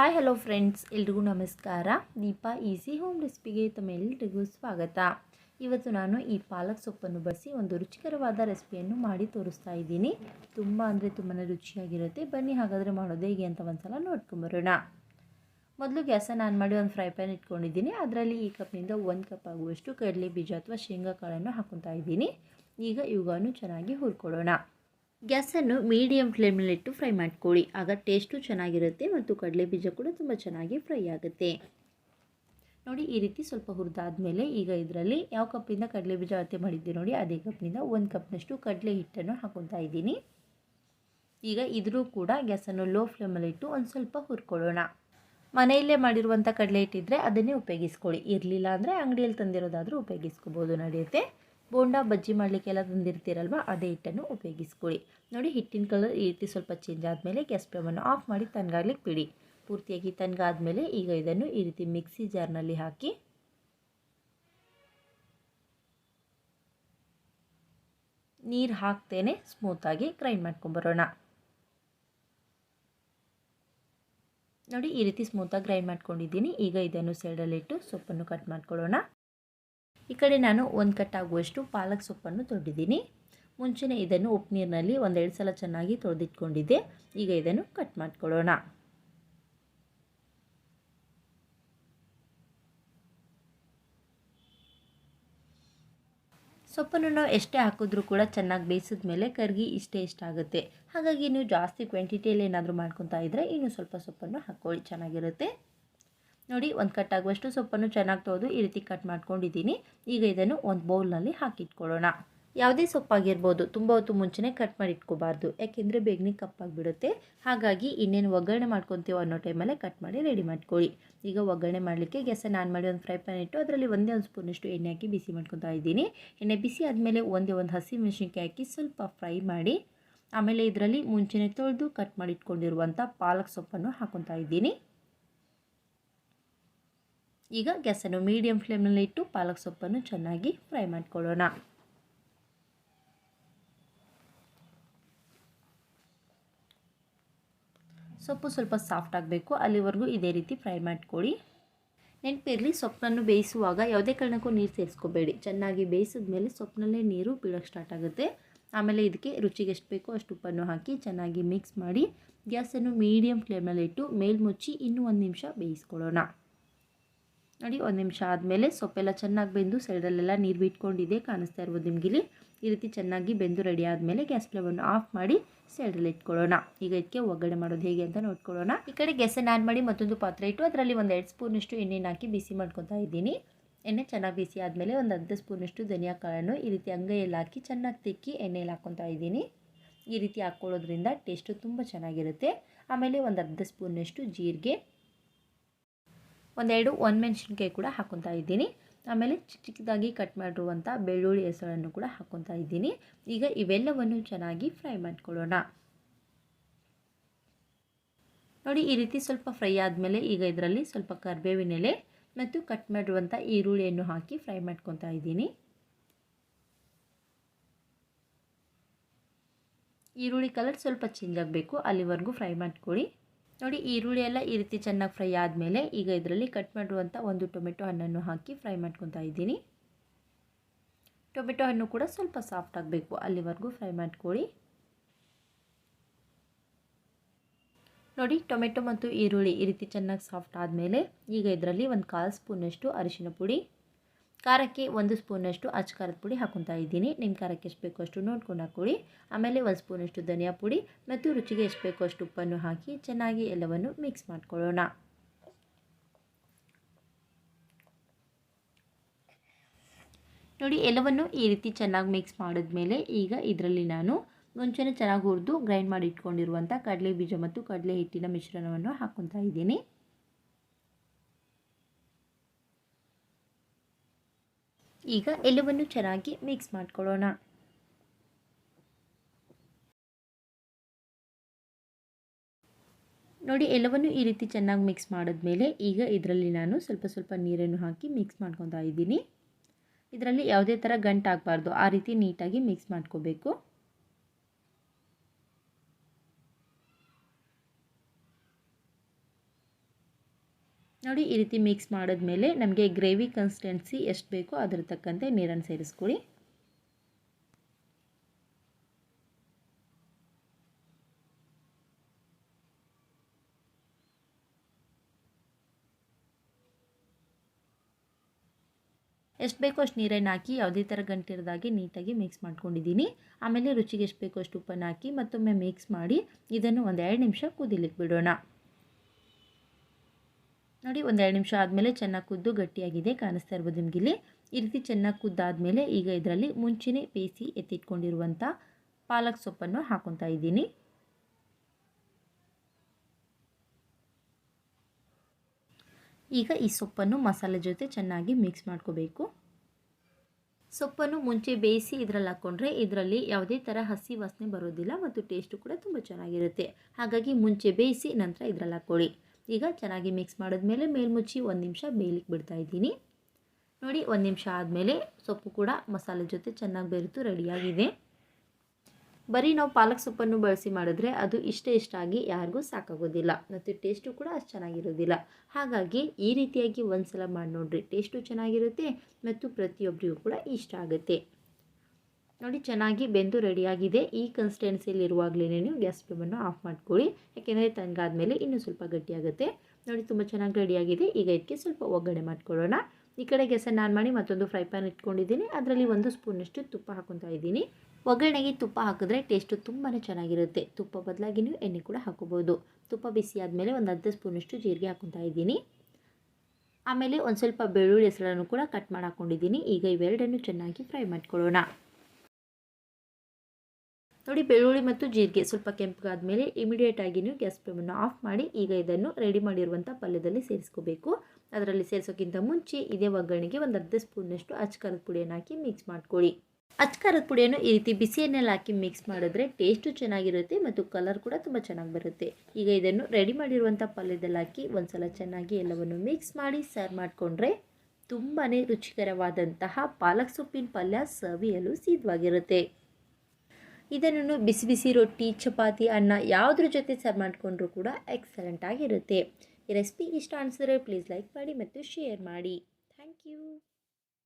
Hi hello friends ಎಲ್ರಿಗೂ ನಮಸ್ಕಾರ. Deepa easy home ರೆಸಿಪಿಗೆ ತಮ್ಮೆಲ್ಲರಿಗೂ ಸ್ವಾಗತ. ಇವತ್ತು ನಾನು ಈ ಪಾಲಕ್ ಸೊಪ್ಪನ್ನು ಬಳಸಿ ಒಂದು ರುಚಿಕರವಾದ ರೆಸಿಪಿಯನ್ನು ಮಾಡಿ ತೋರಿಸ್ತಾ ಇದ್ದೀನಿ. ತುಂಬ ಅಂದರೆ ತುಂಬಾ ರುಚಿಯಾಗಿರುತ್ತೆ. ಬನ್ನಿ, ಹಾಗಾದರೆ ಮಾಡೋದು ಹೇಗೆ ಅಂತ ಒಂದ್ಸಲ ನೋಡ್ಕೊಂಬರೋಣ. ಮೊದಲು ಗ್ಯಾಸನ್ನು ಆನ್ ಮಾಡಿ ಒಂದು ಫ್ರೈ ಪ್ಯಾನ್ ಇಟ್ಕೊಂಡಿದ್ದೀನಿ. ಅದರಲ್ಲಿ ಈ ಕಪ್ನಿಂದ ಒಂದು ಕಪ್ ಆಗುವಷ್ಟು ಕಡಲೆ ಬೀಜ ಅಥವಾ ಶೇಂಗಾ ಕಾಳನ್ನು ಹಾಕೊತಾ ಇದ್ದೀನಿ. ಈಗ ಇವುಗಳನ್ನು ಚೆನ್ನಾಗಿ ಹುರ್ಕೊಳ್ಳೋಣ. ಗ್ಯಾಸನ್ನು ಮೀಡಿಯಮ್ ಫ್ಲೇಮಲ್ಲಿಟ್ಟು ಫ್ರೈ ಮಾಡ್ಕೊಳ್ಳಿ. ಆಗ ಟೇಸ್ಟು ಚೆನ್ನಾಗಿರುತ್ತೆ ಮತ್ತು ಕಡಲೆ ಬೀಜ ಕೂಡ ತುಂಬ ಚೆನ್ನಾಗಿ ಫ್ರೈ ಆಗುತ್ತೆ. ನೋಡಿ, ಈ ರೀತಿ ಸ್ವಲ್ಪ ಹುರಿದಾದ್ಮೇಲೆ ಈಗ ಇದರಲ್ಲಿ ಯಾವ ಕಪ್ಪಿಂದ ಕಡಲೆ ಬೀಜ ಅಳತೆ ಮಾಡಿದ್ದೆ ನೋಡಿ, ಅದೇ ಕಪ್ನಿಂದ ಒಂದು ಕಪ್ನಷ್ಟು ಕಡಲೆ ಹಿಟ್ಟನ್ನು ಹಾಕೊತಾ ಇದ್ದೀನಿ. ಈಗ ಇದ್ರೂ ಕೂಡ ಗ್ಯಾಸನ್ನು ಲೋ ಫ್ಲೇಮಲ್ಲಿಟ್ಟು ಒಂದು ಸ್ವಲ್ಪ ಹುರ್ಕೊಳ್ಳೋಣ. ಮನೆಯಲ್ಲೇ ಮಾಡಿರುವಂಥ ಕಡಲೆ ಹಿಟ್ಟಿದ್ರೆ ಅದನ್ನೇ ಉಪಯೋಗಿಸ್ಕೊಳ್ಳಿ. ಇರಲಿಲ್ಲ ಅಂದರೆ ಅಂಗಡಿಯಲ್ಲಿ ತಂದಿರೋದಾದರೂ ಉಪಯೋಗಿಸ್ಕೋಬೋದು ನಡೆಯುತ್ತೆ. ಬೋಂಡ ಬಜ್ಜಿ ಮಾಡಲಿಕ್ಕೆಲ್ಲ ತಂದಿರ್ತೀರಲ್ವ, ಅದೇ ಹಿಟ್ಟನ್ನು ಉಪಯೋಗಿಸ್ಕೊಳ್ಳಿ. ನೋಡಿ, ಹಿಟ್ಟಿನ ಕಲರ್ ಈ ರೀತಿ ಸ್ವಲ್ಪ ಚೇಂಜ್ ಆದಮೇಲೆ ಗ್ಯಾಸ್ ಫ್ಲೇಮನ್ನು ಆಫ್ ಮಾಡಿ ತನ್ಗಾಗ್ಲಿಕ್ಕೆ ಬಿಡಿ. ಪೂರ್ತಿಯಾಗಿ ತನ್ಗಾದ್ಮೇಲೆ ಈಗ ಇದನ್ನು ಈ ರೀತಿ ಮಿಕ್ಸಿ ಜಾರ್ನಲ್ಲಿ ಹಾಕಿ ನೀರು ಹಾಕ್ತೇನೆ ಸ್ಮೂತಾಗಿ ಗ್ರೈಂಡ್ ಮಾಡ್ಕೊಂಬರೋಣ ನೋಡಿ, ಈ ರೀತಿ ಸ್ಮೂತಾಗಿ ಗ್ರೈಂಡ್ ಮಾಡ್ಕೊಂಡಿದ್ದೀನಿ. ಈಗ ಇದನ್ನು ಸೈಡಲ್ಲಿಟ್ಟು ಸೊಪ್ಪನ್ನು ಕಟ್ ಮಾಡ್ಕೊಳ್ಳೋಣ. ಈ ಕಡೆ ನಾನು ಒಂದು ಕಟ್ ಆಗುವಷ್ಟು ಪಾಲಕ್ ಸೊಪ್ಪನ್ನು ತೊಳೆದಿದ್ದೀನಿ ಮುಂಚೆನೆ ಇದನ್ನು ಉಪ್ಪು ನೀರಿನಲ್ಲಿ ಒಂದೆರಡು ಸಲ ಚೆನ್ನಾಗಿ ತೊಳೆದಿಟ್ಕೊಂಡಿದ್ದೆ. ಈಗ ಇದನ್ನು ಕಟ್ ಮಾಡ್ಕೊಳ್ಳೋಣ. ಸೊಪ್ಪನ್ನು ನಾವು ಎಷ್ಟೇ ಹಾಕಿದ್ರೂ ಕೂಡ ಚೆನ್ನಾಗಿ ಬೇಯಿಸಿದ ಮೇಲೆ ಕರ್ಗಿ ಇಷ್ಟೇ ಇಷ್ಟ ಆಗುತ್ತೆ. ಹಾಗಾಗಿ ನೀವು ಜಾಸ್ತಿ ಕ್ವಾಂಟಿಟಿಯಲ್ಲಿ ಏನಾದರೂ ಮಾಡ್ಕೊತಾ ಇದ್ದರೆ ಇನ್ನೂ ಸ್ವಲ್ಪ ಸೊಪ್ಪನ್ನು ಹಾಕ್ಕೊಳ್ಳಿ, ಚೆನ್ನಾಗಿರುತ್ತೆ. ನೋಡಿ, ಒಂದು ಕಟ್ ಆಗುವಷ್ಟು ಸೊಪ್ಪನ್ನು ಚೆನ್ನಾಗಿ ತೊಳೆದು ಈ ರೀತಿ ಕಟ್ ಮಾಡ್ಕೊಂಡಿದ್ದೀನಿ. ಈಗ ಇದನ್ನು ಒಂದು ಬೌಲ್ನಲ್ಲಿ ಹಾಕಿಟ್ಕೊಳ್ಳೋಣ. ಯಾವುದೇ ಸೊಪ್ಪಾಗಿರ್ಬೋದು, ತುಂಬ ಹೊತ್ತು ಮುಂಚೆನೇ ಕಟ್ ಮಾಡಿ ಇಟ್ಕೋಬಾರ್ದು. ಯಾಕೆಂದರೆ ಬೇಗನೆ ಕಪ್ಪಾಗಿಬಿಡುತ್ತೆ. ಹಾಗಾಗಿ ಇನ್ನೇನು ಒಗ್ಗರಣೆ ಮಾಡ್ಕೊತೀವೋ ಅನ್ನೋ ಟೈಮಲ್ಲೇ ಕಟ್ ಮಾಡಿ ರೆಡಿ ಮಾಡ್ಕೊಳ್ಳಿ. ಈಗ ಒಗ್ಗರಣೆ ಮಾಡಲಿಕ್ಕೆ ಗ್ಯಾಸನ್ನು ಆನ್ ಮಾಡಿ ಒಂದು ಫ್ರೈ ಪ್ಯಾನ್ ಇಟ್ಟು ಅದರಲ್ಲಿ ಒಂದೇ ಒಂದು ಸ್ಪೂನಷ್ಟು ಎಣ್ಣೆ ಹಾಕಿ ಬಿಸಿ ಮಾಡ್ಕೊತಾ ಇದ್ದೀನಿ. ಎಣ್ಣೆ ಬಿಸಿ ಆದಮೇಲೆ ಒಂದೇ ಒಂದು ಹಸಿ ಮೆಣಸಿನ್ಕಾಯಿ ಹಾಕಿ ಸ್ವಲ್ಪ ಫ್ರೈ ಮಾಡಿ, ಆಮೇಲೆ ಇದರಲ್ಲಿ ಮುಂಚೆನೇ ತೊಳೆದು ಕಟ್ ಮಾಡಿ ಇಟ್ಕೊಂಡಿರುವಂಥ ಪಾಲಕ್ ಸೊಪ್ಪನ್ನು ಹಾಕೊತಾ ಇದ್ದೀನಿ. ಈಗ ಗ್ಯಾಸನ್ನು ಮೀಡಿಯಂ ಫ್ಲೇಮ್ನಲ್ಲಿ ಇಟ್ಟು ಪಾಲಕ್ ಸೊಪ್ಪನ್ನು ಚೆನ್ನಾಗಿ ಫ್ರೈ ಮಾಡಿಕೊಳ್ಳೋಣ. ಸೊಪ್ಪು ಸ್ವಲ್ಪ ಸಾಫ್ಟ್ ಆಗಬೇಕು, ಅಲ್ಲಿವರೆಗೂ ಇದೇ ರೀತಿ ಫ್ರೈ ಮಾಡಿಕೊಡಿ ನೆನಪಿರಲಿ, ಸೊಪ್ಪನ್ನು ಬೇಯಿಸುವಾಗ ಯಾವುದೇ ಕಾರಣಕ್ಕೂ ನೀರು ಸೇರಿಸ್ಕೋಬೇಡಿ. ಚೆನ್ನಾಗಿ ಬೇಯಿಸಿದ ಮೇಲೆ ಸೊಪ್ಪಿನಲ್ಲೇ ನೀರು ಬೀಳೋಕ್ಕೆ ಸ್ಟಾರ್ಟ್ ಆಗುತ್ತೆ. ಆಮೇಲೆ ಇದಕ್ಕೆ ರುಚಿಗೆ ಎಷ್ಟು ಬೇಕೋ ಅಷ್ಟು ಉಪ್ಪನ್ನು ಹಾಕಿ ಚೆನ್ನಾಗಿ ಮಿಕ್ಸ್ ಮಾಡಿ ಗ್ಯಾಸನ್ನು ಮೀಡಿಯಂ ಫ್ಲೇಮ್ನಲ್ಲಿ ಇಟ್ಟು ಮೇಲ್ಮುಚ್ಚಿ ಇನ್ನೂ ಒಂದು ನಿಮಿಷ ಬೇಯಿಸ್ಕೊಳ್ಳೋಣ. ನೋಡಿ, ಒಂದು ನಿಮಿಷ ಆದಮೇಲೆ ಸೊಪ್ಪೆಲ್ಲ ಚೆನ್ನಾಗಿ ಬೆಂದು ಸೈಡಲ್ಲೆಲ್ಲ ನೀರು ಬಿಟ್ಕೊಂಡಿದೆ ಕಾಣಿಸ್ತಾ ಇರ್ಬೋದು ನಿಮಗಿಲ್ಲಿ ಈ ರೀತಿ ಚೆನ್ನಾಗಿ ಬೆಂದು ರೆಡಿ ಆದಮೇಲೆ ಗ್ಯಾಸ್ ಫ್ಲೇವನ್ನು ಆಫ್ ಮಾಡಿ ಸೈಡಲ್ಲಿ ಇಟ್ಕೊಳ್ಳೋಣ. ಈಗ ಇದಕ್ಕೆ ಒಗ್ಗರಣೆ ಮಾಡೋದು ಹೇಗೆ ಅಂತ ನೋಡ್ಕೊಳ್ಳೋಣ. ಈ ಕಡೆ ಗ್ಯಾಸನ್ನು ಆನ್ ಮಾಡಿ ಮತ್ತೊಂದು ಪಾತ್ರೆ ಇಟ್ಟು ಅದರಲ್ಲಿ ಒಂದು ಎರಡು ಸ್ಪೂನಷ್ಟು ಎಣ್ಣೆನ ಹಾಕಿ ಬಿಸಿ ಮಾಡ್ಕೊತಾ ಇದ್ದೀನಿ. ಎಣ್ಣೆ ಚೆನ್ನಾಗಿ ಬಿಸಿ ಆದಮೇಲೆ ಒಂದು ಅರ್ಧ ಸ್ಪೂನಷ್ಟು ಧನಿಯಾ ಕಾಳನ್ನು ಈ ರೀತಿ ಅಂಗೈಯಲ್ಲಿ ಹಾಕಿ ಚೆನ್ನಾಗಿ ತಿಕ್ಕಿ ಎಣ್ಣೆಯಲ್ಲಿ ಹಾಕ್ಕೊತಾ ಇದ್ದೀನಿ. ಈ ರೀತಿ ಹಾಕ್ಕೊಳ್ಳೋದ್ರಿಂದ ಟೇಸ್ಟು ತುಂಬ ಚೆನ್ನಾಗಿರುತ್ತೆ. ಆಮೇಲೆ ಒಂದು ಅರ್ಧ ಸ್ಪೂನಷ್ಟು ಜೀರಿಗೆ ಒಂದೆರಡು ಮೆಣಸಿನ್ಕಾಯಿ ಕೂಡ ಹಾಕ್ಕೊತಾ ಇದ್ದೀನಿ. ಆಮೇಲೆ ಚಿಕ್ಕ ಚಿಕ್ಕದಾಗಿ ಕಟ್ ಮಾಡಿರುವಂಥ ಬೆಳ್ಳುಳ್ಳಿ ಹೆಸರನ್ನು ಕೂಡ ಹಾಕ್ಕೊತಾ ಇದ್ದೀನಿ. ಈಗ ಇವೆಲ್ಲವನ್ನು ಚೆನ್ನಾಗಿ ಫ್ರೈ ಮಾಡ್ಕೊಳ್ಳೋಣ. ನೋಡಿ ಈ ರೀತಿ ಸ್ವಲ್ಪ ಫ್ರೈ ಆದಮೇಲೆ ಈಗ ಇದರಲ್ಲಿ ಸ್ವಲ್ಪ ಕರಿಬೇವಿನ ಎಲೆ ಮತ್ತು ಕಟ್ ಮಾಡಿರುವಂಥ ಈರುಳ್ಳಿಯನ್ನು ಹಾಕಿ ಫ್ರೈ ಮಾಡ್ಕೊತಾ ಇದ್ದೀನಿ. ಈರುಳ್ಳಿ ಕಲರ್ ಸ್ವಲ್ಪ ಚೇಂಜ್ ಆಗಬೇಕು. ಅಲ್ಲಿವರೆಗೂ ಫ್ರೈ ಮಾಡ್ಕೊಳ್ಳಿ. ನೋಡಿ ಈರುಳ್ಳಿ ಎಲ್ಲ ಈ ರೀತಿ ಚೆನ್ನಾಗಿ ಫ್ರೈ ಆದಮೇಲೆ ಈಗ ಇದರಲ್ಲಿ ಕಟ್ ಮಾಡಿರುವಂಥ ಒಂದು ಟೊಮೆಟೊ ಹಣ್ಣನ್ನು ಹಾಕಿ ಫ್ರೈ ಮಾಡ್ಕೊತಾ ಇದ್ದೀನಿ. ಟೊಮೆಟೊ ಹಣ್ಣು ಕೂಡ ಸ್ವಲ್ಪ ಸಾಫ್ಟ್ ಆಗಬೇಕು, ಅಲ್ಲಿವರೆಗೂ ಫ್ರೈ ಮಾಡ್ಕೊಳ್ಳಿ. ನೋಡಿ ಟೊಮೆಟೊ ಮತ್ತು ಈರುಳ್ಳಿ ಈ ರೀತಿ ಚೆನ್ನಾಗಿ ಸಾಫ್ಟ್ ಆದಮೇಲೆ ಈಗ ಇದರಲ್ಲಿ ಒಂದು ಕಾಲು ಸ್ಪೂನಷ್ಟು ಅರಿಶಿನ ಪುಡಿ ಖಾರಕ್ಕೆ ಒಂದು ಸ್ಪೂನಷ್ಟು ಅಚ್ಚ ಖಾರದ ಪುಡಿ ಹಾಕೊತಾ ಇದ್ದೀನಿ. ನಿಮ್ಮ ಖಾರಕ್ಕೆ ಎಷ್ಟು ಬೇಕೋ ಅಷ್ಟು ನೋಡ್ಕೊಂಡು ಹಾಕೊಳ್ಳಿ ಆಮೇಲೆ ಒಂದು ಸ್ಪೂನಷ್ಟು ಧನಿಯಾ ಪುಡಿ ಮತ್ತು ರುಚಿಗೆ ಎಷ್ಟು ಬೇಕೋ ಅಷ್ಟು ಉಪ್ಪನ್ನು ಹಾಕಿ ಚೆನ್ನಾಗಿ ಎಲ್ಲವನ್ನು ಮಿಕ್ಸ್ ಮಾಡ್ಕೊಳ್ಳೋಣ. ನೋಡಿ, ಎಲ್ಲವನ್ನು ಈ ರೀತಿ ಚೆನ್ನಾಗಿ ಮಿಕ್ಸ್ ಮಾಡಿದ್ಮೇಲೆ ಈಗ ಇದರಲ್ಲಿ ನಾನು ಮುಂಚೆನೇ ಚೆನ್ನಾಗಿ ಹುರಿದು ಗ್ರೈಂಡ್ ಮಾಡಿ ಇಟ್ಕೊಂಡಿರುವಂಥ ಕಡಲೆ ಬೀಜ ಮತ್ತು ಕಡಲೆ ಹಿಟ್ಟಿನ ಮಿಶ್ರಣವನ್ನು ಹಾಕ್ಕೊತಾ ಇದ್ದೀನಿ. ಈಗ ಎಲ್ಲವನ್ನು ಚೆನ್ನಾಗಿ ಮಿಕ್ಸ್ ಮಾಡಿಕೊಳ್ಳೋಣ. ನೋಡಿ, ಎಲ್ಲವನ್ನು ಈ ರೀತಿ ಚೆನ್ನಾಗಿ ಮಿಕ್ಸ್ ಮಾಡಿದ್ಮೇಲೆ ಈಗ ಇದರಲ್ಲಿ ನಾನು ಸ್ವಲ್ಪ ಸ್ವಲ್ಪ ನೀರನ್ನು ಹಾಕಿ ಮಿಕ್ಸ್ ಮಾಡ್ಕೊತಾ ಇದ್ದೀನಿ. ಇದರಲ್ಲಿ ಯಾವುದೇ ಥರ ಗಂಟಾಗಬಾರ್ದು. ಆ ರೀತಿ ನೀಟಾಗಿ ಮಿಕ್ಸ್ ಮಾಡ್ಕೋಬೇಕು. ನೋಡಿ ಈ ರೀತಿ ಮಿಕ್ಸ್ ಮಾಡಿದ್ಮೇಲೆ ನಮಗೆ ಗ್ರೇವಿ ಕನ್ಸಿಸ್ಟೆನ್ಸಿ ಎಷ್ಟು ಬೇಕೋ ಅದ್ರ ತಕ್ಕಂತೆ ನೀರನ್ನು ಸೇರಿಸ್ಕೊಳ್ಳಿ. ಎಷ್ಟು ಬೇಕೋ ಅಷ್ಟು ನೀರನ್ನು ಹಾಕಿ ಯಾವುದೇ ಥರ ಗಂಟಿರದಾಗೆ ನೀಟಾಗಿ ಮಿಕ್ಸ್ ಮಾಡ್ಕೊಂಡಿದ್ದೀನಿ. ಆಮೇಲೆ ರುಚಿಗೆ ಎಷ್ಟು ಬೇಕೋ ಅಷ್ಟು ಉಪ್ಪನ್ನು ಹಾಕಿ ಮತ್ತೊಮ್ಮೆ ಮಿಕ್ಸ್ ಮಾಡಿ ಇದನ್ನು ಒಂದೆರಡು ನಿಮಿಷ ಕುದಿಲಿಕ್ಕೆ ಬಿಡೋಣ ನೋಡಿ ಒಂದೆರಡು ನಿಮಿಷ ಆದಮೇಲೆ ಚೆನ್ನಾಗಿ ಕುದ್ದು ಗಟ್ಟಿಯಾಗಿದೆ, ಕಾಣಿಸ್ತಾ ಇರ್ಬೋದು ನಿಮಗಿಲ್ಲಿ ಈ ರೀತಿ ಚೆನ್ನಾಗಿ ಕುದ್ದಾದಮೇಲೆ ಈಗ ಇದರಲ್ಲಿ ಮುಂಚೆನೇ ಬೇಯಿಸಿ ಎತ್ತಿಟ್ಕೊಂಡಿರುವಂಥ ಪಾಲಕ್ ಸೊಪ್ಪನ್ನು ಹಾಕೊತಾ ಇದ್ದೀನಿ. ಈಗ ಈ ಸೊಪ್ಪನ್ನು ಮಸಾಲೆ ಜೊತೆ ಚೆನ್ನಾಗಿ ಮಿಕ್ಸ್ ಮಾಡ್ಕೋಬೇಕು. ಸೊಪ್ಪನ್ನು ಮುಂಚೆ ಬೇಯಿಸಿ ಇದರಲ್ಲಿ ಹಾಕ್ಕೊಂಡ್ರೆ ಇದರಲ್ಲಿ ಯಾವುದೇ ಥರ ಹಸಿ ವಾಸನೆ ಬರೋದಿಲ್ಲ ಮತ್ತು ಟೇಸ್ಟು ಕೂಡ ತುಂಬ ಚೆನ್ನಾಗಿರುತ್ತೆ. ಹಾಗಾಗಿ ಮುಂಚೆ ಬೇಯಿಸಿ ನಂತರ ಇದರಲ್ಲಿ ಹಾಕ್ಕೊಳ್ಳಿ ಈಗ ಚೆನ್ನಾಗಿ ಮಿಕ್ಸ್ ಮಾಡಿದ್ಮೇಲೆ ಮೇಲ್ಮುಚ್ಚಿ ಒಂದು ನಿಮಿಷ ಬೇಯಲಿಕ್ಕೆ ಬಿಡ್ತಾ ಇದ್ದೀನಿ. ನೋಡಿ, ಒಂದು ನಿಮಿಷ ಆದಮೇಲೆ ಸೊಪ್ಪು ಕೂಡ ಮಸಾಲೆ ಜೊತೆ ಚೆನ್ನಾಗಿ ಬೆರೆತು ರೆಡಿಯಾಗಿದೆ ಬರೀ ನಾವು ಪಾಲಕ್ ಸೊಪ್ಪನ್ನು ಬಳಸಿ ಮಾಡಿದ್ರೆ ಅದು ಇಷ್ಟೇ ಇಷ್ಟ ಆಗಿ ಯಾರಿಗೂ ಸಾಕಾಗೋದಿಲ್ಲ. ಮತ್ತು ಟೇಸ್ಟು ಕೂಡ ಅಷ್ಟು ಚೆನ್ನಾಗಿರೋದಿಲ್ಲ. ಹಾಗಾಗಿ ಈ ರೀತಿಯಾಗಿ ಒಂದು ಸಲ ಮಾಡಿ ನೋಡಿರಿ ಟೇಸ್ಟು ಚೆನ್ನಾಗಿರುತ್ತೆ ಮತ್ತು ಪ್ರತಿಯೊಬ್ಬರಿಗೂ ಕೂಡ ಇಷ್ಟ ಆಗುತ್ತೆ. ನೋಡಿ, ಚೆನ್ನಾಗಿ ಬೆಂದು ರೆಡಿಯಾಗಿದೆ. ಈ ಕನ್ಸಿಸ್ಟೆನ್ಸಿಯಲ್ಲಿ ಇರುವಾಗಲೇ ನೀವು ಗ್ಯಾಸ್ ಫ್ಲೇಮನ್ನು ಆಫ್ ಮಾಡ್ಕೊಳ್ಳಿ. ಯಾಕೆಂದರೆ ತಣ್ಣಗಾದ್ಮೇಲೆ ಇನ್ನೂ ಸ್ವಲ್ಪ ಗಟ್ಟಿಯಾಗುತ್ತೆ. ನೋಡಿ, ತುಂಬ ಚೆನ್ನಾಗಿ ರೆಡಿಯಾಗಿದೆ. ಈಗ ಇದಕ್ಕೆ ಸ್ವಲ್ಪ ಒಗ್ಗರಣೆ ಮಾಡ್ಕೊಳ್ಳೋಣ. ಈ ಕಡೆ ಗ್ಯಾಸನ್ನು ಆನ್ ಮಾಡಿ ಮತ್ತೊಂದು ಫ್ರೈ ಪ್ಯಾನ್ ಇಟ್ಕೊಂಡಿದ್ದೀನಿ. ಅದರಲ್ಲಿ ಒಂದು ಸ್ಪೂನಷ್ಟು ತುಪ್ಪ ಹಾಕೊತಾ ಇದ್ದೀನಿ. ಒಗ್ಗರಣೆಗೆ ತುಪ್ಪ ಹಾಕಿದ್ರೆ ಟೇಸ್ಟು ತುಂಬಾ ಚೆನ್ನಾಗಿರುತ್ತೆ. ತುಪ್ಪ ಬದಲಾಗಿ ನೀವು ಎಣ್ಣೆ ಕೂಡ ಹಾಕೋಬೋದು ತುಪ್ಪ ಬಿಸಿ ಆದಮೇಲೆ ಒಂದು ಅರ್ಧ ಸ್ಪೂನಷ್ಟು ಜೀರಿಗೆ ಹಾಕೊತಾ ಇದ್ದೀನಿ. ಆಮೇಲೆ ಒಂದು ಸ್ವಲ್ಪ ಬೆಳ್ಳುಳ್ಳಿ ಹೆಸರನ್ನು ಕೂಡ ಕಟ್ ಮಾಡಿ ಹಾಕ್ಕೊಂಡಿದ್ದೀನಿ ಈಗ ಇವೆರಡನ್ನು ಚೆನ್ನಾಗಿ ಫ್ರೈ ಮಾಡ್ಕೊಳ್ಳೋಣ. ನೋಡಿ, ಬೆಳ್ಳುಳ್ಳಿ ಮತ್ತು ಜೀರಿಗೆ ಸ್ವಲ್ಪ ಕೆಂಪಗಾದ್ಮೇಲೆ ಇಮಿಡಿಯೇಟಾಗಿ ನೀವು ಗ್ಯಾಸ್ ಫ್ಲೇಮನ್ನು ಆಫ್ ಮಾಡಿ, ಈಗ ಇದನ್ನು ರೆಡಿ ಮಾಡಿರುವಂಥ ಪಲ್ಯದಲ್ಲಿ ಸೇರಿಸ್ಕೋಬೇಕು. ಅದರಲ್ಲಿ ಸೇರಿಸೋಕ್ಕಿಂತ ಮುಂಚೆ ಇದೇ ಒಗ್ಗರಣೆಗೆ ಒಂದು ಅರ್ಧ ಸ್ಪೂನಷ್ಟು ಅಚ್ಕಾರದ ಪುಡಿಯನ್ನು ಹಾಕಿ ಮಿಕ್ಸ್ ಮಾಡ್ಕೊಳ್ಳಿ. ಅಚ್ಕಾರದ ಪುಡಿಯನ್ನು ಈ ರೀತಿ ಬಿಸಿಯನ್ನೆಲ್ಲ ಹಾಕಿ ಮಿಕ್ಸ್ ಮಾಡಿದ್ರೆ ಟೇಸ್ಟು ಚೆನ್ನಾಗಿರುತ್ತೆ ಮತ್ತು ಕಲರ್ ಕೂಡ ತುಂಬ ಚೆನ್ನಾಗಿ ಬರುತ್ತೆ. ಈಗ ಇದನ್ನು ರೆಡಿ ಮಾಡಿರುವಂಥ ಪಲ್ಯದಲ್ಲಿ ಹಾಕಿ ಒಂದ್ಸಲ ಚೆನ್ನಾಗಿ ಎಲ್ಲವನ್ನು ಮಿಕ್ಸ್ ಮಾಡಿ ಸರ್ವ್ ಮಾಡಿಕೊಂಡ್ರೆ ತುಂಬಾ ರುಚಿಕರವಾದಂತಹ ಪಾಲಕ್ ಸೊಪ್ಪಿನ ಪಲ್ಯ ಸವಿಯಲು ಸಿದ್ಧವಾಗಿರುತ್ತೆ. ಇದನ್ನು ಬಿಸಿ ಬಿಸಿ ರೊಟ್ಟಿ, ಚಪಾತಿ, ಅನ್ನ ಯಾವುದ್ರ ಜೊತೆ ಸರ್ವ್ ಮಾಡಿಕೊಂಡ್ರೂ ಕೂಡ ಎಕ್ಸಲೆಂಟ್ ಆಗಿರುತ್ತೆ. ಈ ರೆಸಿಪಿ ಇಷ್ಟ ಅನಿಸಿದ್ರೆ ಪ್ಲೀಸ್ ಲೈಕ್ ಮಾಡಿ ಮತ್ತು ಶೇರ್ ಮಾಡಿ. Thank you